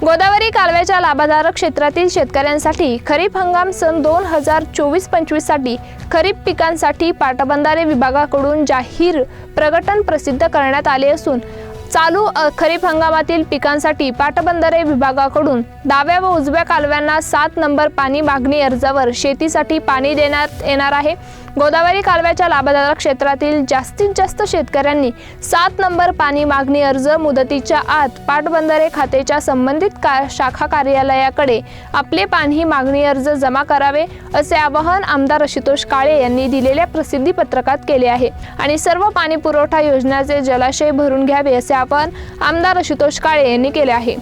गोदावरी कालव्याच्या लाभधारक क्षेत्रातील शेतकऱ्यांसाठी खरीप हंगाम सन दोन हजार चोवीस पंचवीससाठी खरीप पिकांसाठी पाटबंधारे विभागाकडून जाहीर प्रकटन प्रसिद्ध करण्यात आले असून चालू खरीप हंगामातील पिकांसाठी पाटबंधारे विभागाकडून डाव्या व उजव्या कालव्यांना सात नंबर पाणी मागणी अर्जावर शेतीसाठी पाणी देण्यात येणार आहे. गोदावरी कालव्याच्या लाभदायक क्षेत्रातील जास्तीत जास्त शेतकऱ्यांनी सात नंबर पाणी मागणी अर्ज मुदतीच्या आत पाटबंधारे खात्याच्या संबंधित का शाखा कार्यालयाकडे आपले पाणी मागणी अर्ज जमा करावे असे आवाहन आमदार आशुतोष काळे यांनी दिलेल्या प्रसिद्धी पत्रकात केले आहे. आणि सर्व पाणी पुरवठा योजनाचे जलाशय भरून घ्यावे असे आवाहन आमदार आशुतोष काळे यांनी केले आहे.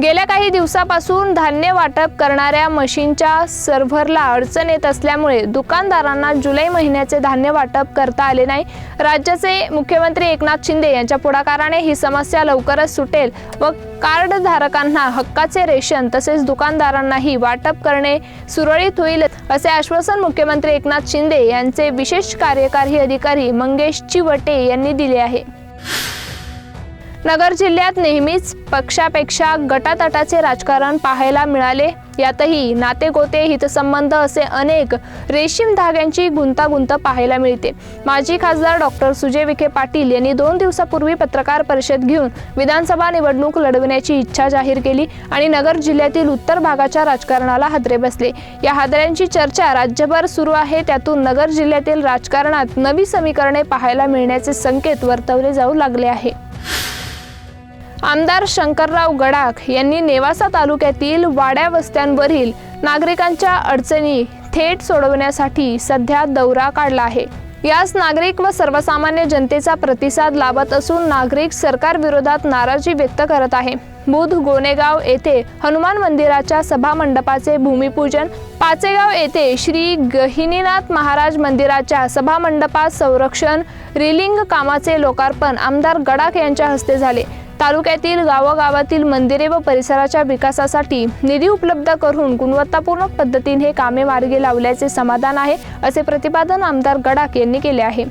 गेल्या काही दिवसापासून धान्य वाटप करणाऱ्या मशीनच्या सर्व्हरला अडचण येत असल्यामुळे दुकानदारांना जुलै महिन्याचे धान्य वाटप करता आले नाही. राज्याचे मुख्यमंत्री एकनाथ शिंदे यांच्या पुढाकाराने ही समस्या लवकरच सुटेल व कार्डधारकांना हक्काचे रेशन तसेच दुकानदारांनाही वाटप करणे सुरळीत होईल असे आश्वासन मुख्यमंत्री एकनाथ शिंदे यांचे विशेष कार्यकारी अधिकारी मंगेश चिवटे यांनी दिले आहे. नगर जिल्ह्यात नेहमीच पक्षापेक्षा गटातटाचे राजकारण पाहायला मिळाले. यातही नातेगोते हितसंबंध असे अनेक रेशीम धाग्यांची गुंतागुंत पाहायला मिळते. माजी खासदार डॉक्टर सुजय विखे पाटील यांनी दोन दिवसापूर्वी पत्रकार परिषद घेऊन विधानसभा निवडणूक लढवण्याची इच्छा जाहीर केली आणि नगर जिल्ह्यातील उत्तर भागाच्या राजकारणाला हादरे बसले. या हादऱ्यांची चर्चा राज्यभर सुरू आहे. त्यातून नगर जिल्ह्यातील राजकारणात नवी समीकरणे पाहायला मिळण्याचे संकेत वर्तवले जाऊ लागले आहे. आमदार शंकरराव गडाख यांनी नेवासा तालुक्यातील वाड्या वस्त्यांवरील नागरिकांच्या अडचणी थेट सोडवण्यासाठी सध्या दौरा काढला आहे. यास नागरिक व सर्वसामान्य जनतेचा प्रतिसाद लाभत असून नागरिक सरकार विरोधात नाराजी व्यक्त करत आहे. बुध गोनेगाव येथे हनुमान मंदिराच्या सभा मंडपाचे भूमिपूजन पाचेगाव येथे श्री गहिनीनाथ महाराज मंदिराच्या सभा मंडपात संरक्षण रिलिंग कामाचे लोकार्पण आमदार गडाख यांच्या हस्ते झाले. तालुक्यातील गावागावातील मंदिरे व परिसराच्या विकासासाठी निधी उपलब्ध करून गुणवत्तापूर्ण पद्धतीने हे कामे मार्गी लावल्याचे समाधान आहे असे प्रतिपादन आमदार गडाख यांनी केले आहे.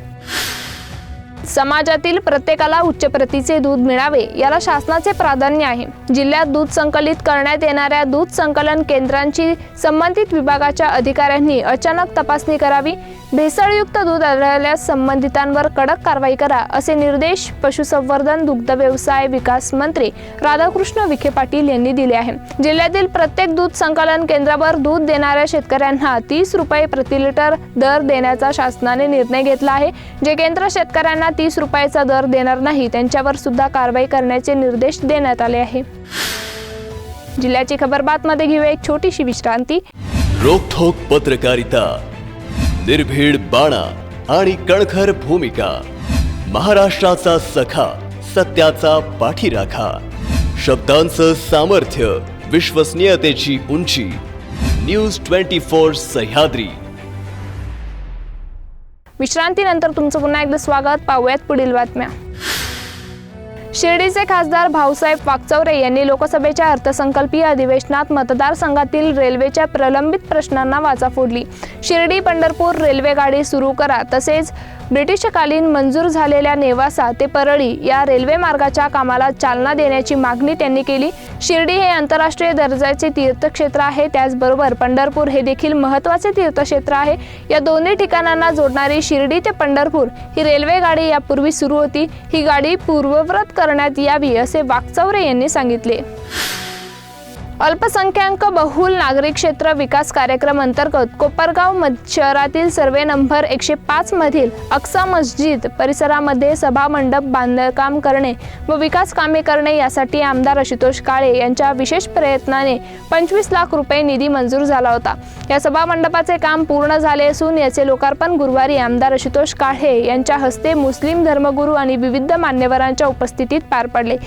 समाजातील प्रत्येकाला उच्च प्रतीचे दूध मिळावे याला शासनाचे प्राधान्य आहे. जिल्ह्यात दूध संकलित करण्यात येणाऱ्या दूध संकलन केंद्रांची संबंधित विभागाच्या अधिकाऱ्यांनी अचानक तपासणी करावी. भेसळयुक्त दूध आढळल्यास संबंधितांवर कडक कारवाई करा असे निर्देश पशुसंवर्धन दुग्ध व्यवसाय विकास मंत्री राधाकृष्ण विखे पाटील यांनी दिले आहे. जिल्ह्यातील प्रत्येक दूध संकलन केंद्रावर दूध देणाऱ्या शेतकऱ्यांना तीस रुपये प्रति लिटर दर देण्याचा शासनाने निर्णय घेतला आहे. जे केंद्र शेतकऱ्यांना तीस रुपयाचा दर देणार नाही त्यांच्यावर सुद्धा कारवाई करण्याचे निर्देश देण्यात आले आहे. जिल्ह्याची खबर बातमध्ये घेऊया एक छोटीशी विश्रांती. रोखोक पत्रकारिता निर्भीड बाणा आणि कणखर भूमिका महाराष्ट्राचा सखा सत्याचा पाठीराखा शब्दांचं सामर्थ्य विश्वसनीयतेची उंची न्यूज ट्वेंटी फोर सह्याद्री. विश्रांतीनंतर तुमचं पुन्हा एकदा स्वागत. पाहूयात पुढील बातम्या. शिर्डीचे खासदार भाऊसाहेब वागचौरे यांनी लोकसभेच्या अर्थसंकल्पीय अधिवेशनात मतदारसंघातील रेल्वेच्या प्रलंबित प्रश्नांना वाचा फोडली. शिर्डी पंढरपूर रेल्वे गाडी सुरू करा तसेच ब्रिटिशकालीन मंजूर झालेल्या नेवासा ते परळी या रेल्वे मार्गाच्या कामाला चालना देण्याची मागणी त्यांनी केली. शिर्डी हे आंतरराष्ट्रीय दर्जाचे तीर्थक्षेत्र आहे. त्याचबरोबर पंढरपूर हे देखील महत्त्वाचे तीर्थक्षेत्र आहे. या दोन्ही ठिकाणांना जोडणारी शिर्डी ते पंढरपूर ही रेल्वे गाडी यापूर्वी सुरू होती. ही गाडी पूर्वव्रत करण्यात यावी असे वाकचौरे यांनी सांगितले. अल्पसंख्याक बहुल नागरिक क्षेत्र विकास कार्यक्रम अंतर्गत कोपरगाव शहरातील सर्वे नंबर एकशे पाच मधील अक्सा मस्जिद परिसरामध्ये सभा मंडप बांधकाम करणे व विकास कामे करणे यासाठी आमदार आशुतोष काळे यांच्या विशेष प्रयत्नाने पंचवीस लाख रुपये निधी मंजूर झाला होता. या सभा मंडपाचे काम पूर्ण झाले असून याचे लोकार्पण गुरुवारी आमदार आशुतोष काळे यांच्या हस्ते मुस्लिम धर्मगुरू आणि विविध मान्यवरांच्या उपस्थितीत पार पडले.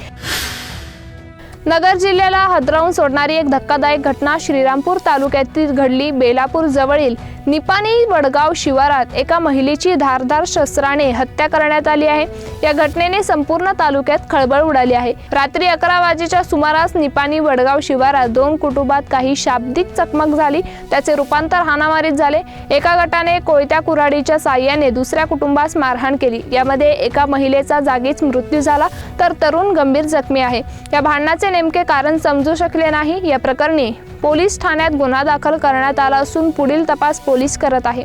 नगर जिल्ह्याला हदरावून सोडणारी एक धक्कादायक घटना श्रीरामपूर तालुक्यातील घडली बेलापूर जवळील निपाणी वडगाव शिवारात एका महिलेची धारदार शस्त्राने हत्या करण्यात आली आहे. या घटनेने संपूर्ण तालुक्यात खळबळ उडाली आहे. रात्री अकरा वाजेच्या सुमारास निपाणी वडगाव शिवारात दोन कुटुंबात काही शाब्दिक चकमक झाली. त्याचे रूपांतर हाणामारीत झाले. एका गटाने कोयत्या कुऱ्हाडीच्या साह्याने दुसऱ्या कुटुंबास मारहाण केली. यामध्ये एका महिलेचा जागीच मृत्यू झाला तर तरुण गंभीर जखमी आहे. या भांडणाचे नेमके कारण समजू शकले नाही. या प्रकरणी पोलीस ठाण्यात गुन्हा दाखल करण्यात आला असून पुढील तपास पोलीस करत आहे.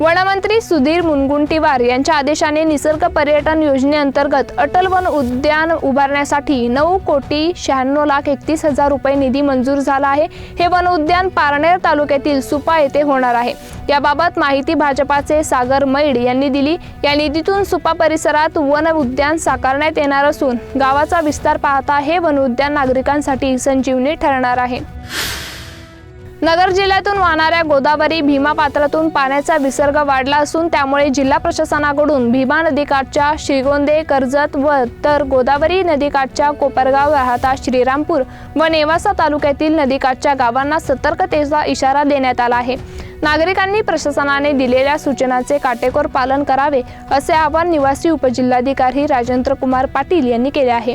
वनमंत्री सुधीर मुनगुंटीवार यांच्या आदेशाने निसर्ग पर्यटन योजनेअंतर्गत अटल वन उद्यान उभारण्यासाठी नऊ कोटी शहाण्णव लाख एकतीस हजार रुपये निधी मंजूर झाला आहे. हे वन उद्यान पारनेर तालुक्यातील सुपा येथे होणार आहे. याबाबत माहिती भाजपाचे सागर मैड यांनी दिली. या निधीतून सुपा परिसरात वन उद्यान साकारण्यात येणार असून गावाचा विस्तार पाहता हे वन उद्यान नागरिकांसाठी संजीवनी ठरणार आहे. नगर जिल्ह्यातून वाहणाऱ्या गोदावरी भीमा पात्रातून पाण्याचा विसर्ग वाढला असून त्यामुळे जिल्हा प्रशासनाकडून भीमा नदीकाठच्या श्रीगोंदे कर्जत व तर गोदावरी नदीकाठच्या कोपरगाव राहता श्रीरामपूर व नेवासा तालुक्यातील नदीकाठच्या गावांना सतर्कतेचा इशारा देण्यात आला आहे. नागरिकांनी प्रशासनाने दिलेल्या सूचनांचे काटेकोर पालन करावे असे आवाहन निवासी उपजिल्हाधिकारी राजेंद्र कुमार पाटील यांनी केले आहे.